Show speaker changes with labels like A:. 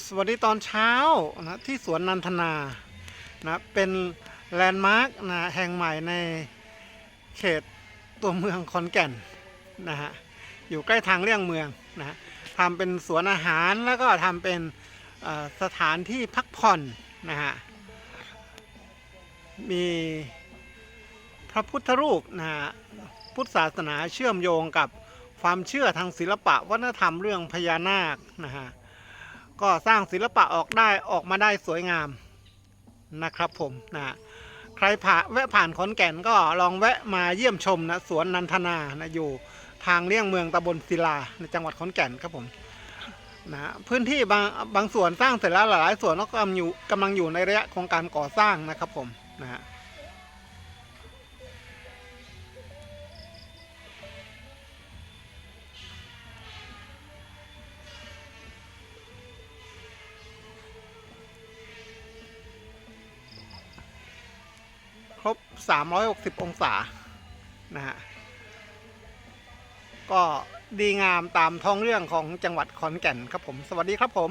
A: สวัสดีตอนเช้านะที่สวนนันทนานะเป็นแลนด์มาร์กนะแห่งใหม่ในเขตตัวเมืองขอนแก่นนะฮะอยู่ใกล้ทางเลี่ยงเมืองนะทำเป็นสวนอาหารแล้วก็ทำเป็นสถานที่พักผ่อนนะฮะมีพระพุทธรูปนะฮะพุทธศาสนาเชื่อมโยงกับความเชื่อทางศิลปะวัฒนธรรมเรื่องพญานาคนะฮะ ก็สร้างศิลปะออกได้ออกมาได้สวยงามนะครับผมนะใครผ่านแวะผ่านขอนแก่นก็ลองแวะมาเยี่ยมชมนะสวนนันทนานะอยู่ทางเลี่ยงเมืองตำบลศิลาในจังหวัดขอนแก่นครับผมนะพื้นที่บางบางส่วนสร้างเสร็จแล้วหลายๆส่วนก็กำลังอยู่กำลังอยู่ในระยะของการก่อสร้างนะครับผมนะฮะ ครบ 360 องศา นะฮะ ก็ดีงามตามท้องเรื่องของจังหวัดขอนแก่นครับผม สวัสดีครับผม